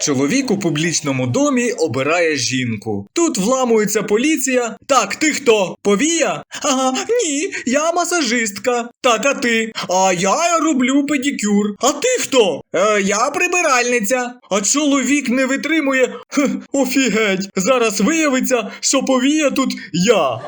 Чоловік у публічному домі обирає жінку. Тут вламується поліція. Так, ти хто? Повія? Ага, ні, я масажистка. Так, а ти? А я роблю педикюр. А ти хто? Е, я прибиральниця. А чоловік не витримує. Хе, офігеть. Зараз виявиться, що повія тут я.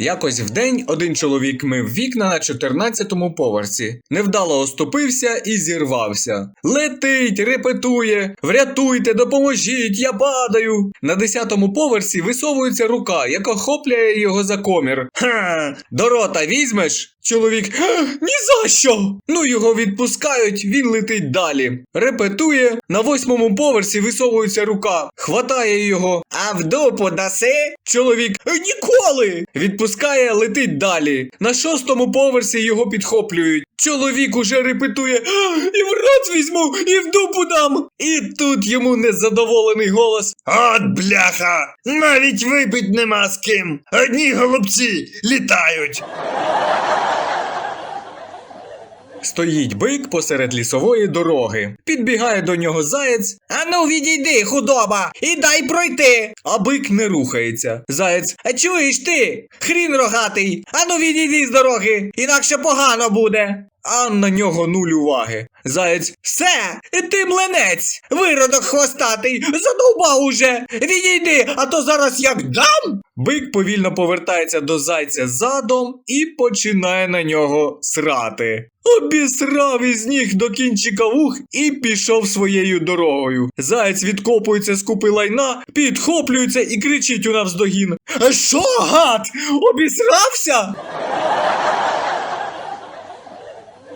Якось в день один чоловік мив вікна на 14-му поверсі. Невдало оступився і зірвався. Летить, репетує. Врятуйте, допоможіть, я падаю. На 10-му поверсі висовується рука, яка хопляє його за комір. Ха, до рота візьмеш? Чоловік, ні за що. Ну його відпускають, він летить далі. Репетує, на восьмому поверсі висовується рука, хватає його. А в дупу даси? Чоловік «Е, ніколи! Відпускає, летить далі. На шостому поверсі його підхоплюють. Чоловік уже репетує і в рот візьму, і в дупу дам. І тут йому незадоволений голос. От бляха! Навіть випить нема з ким. Одні голубці літають. Стоїть бик посеред лісової дороги. Підбігає до нього заєць. Ану, відійди, худоба, і дай пройти. А бик не рухається. Заєць, а чуєш ти? Хрін рогатий. Ану, відійди з дороги, інакше погано буде. А на нього нуль уваги. Заєць, все, ти мленець, виродок хвостатий, задовбав уже. Відійди, а то зараз як дам. Бик повільно повертається до зайця задом і починає на нього срати. Обісрав із ніг до кінчика вух і пішов своєю дорогою. Заєць відкопується з купи лайна, підхоплюється і кричить у навздогін. «А Що, гад? Обісрався?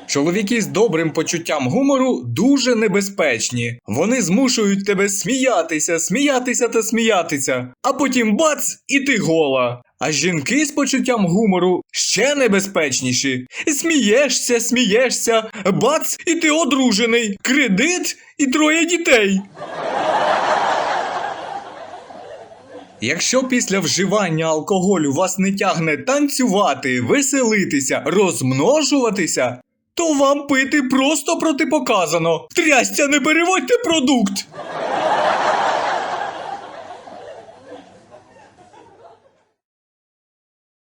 Чоловіки з добрим почуттям гумору дуже небезпечні. Вони змушують тебе сміятися, сміятися та сміятися, а потім бац, і ти гола. А жінки з почуттям гумору ще небезпечніші. Смієшся, смієшся, бац, і ти одружений, кредит і троє дітей. Якщо після вживання алкоголю вас не тягне танцювати, веселитися, розмножуватися, то вам пити просто протипоказано. Трястя, не переводьте продукт.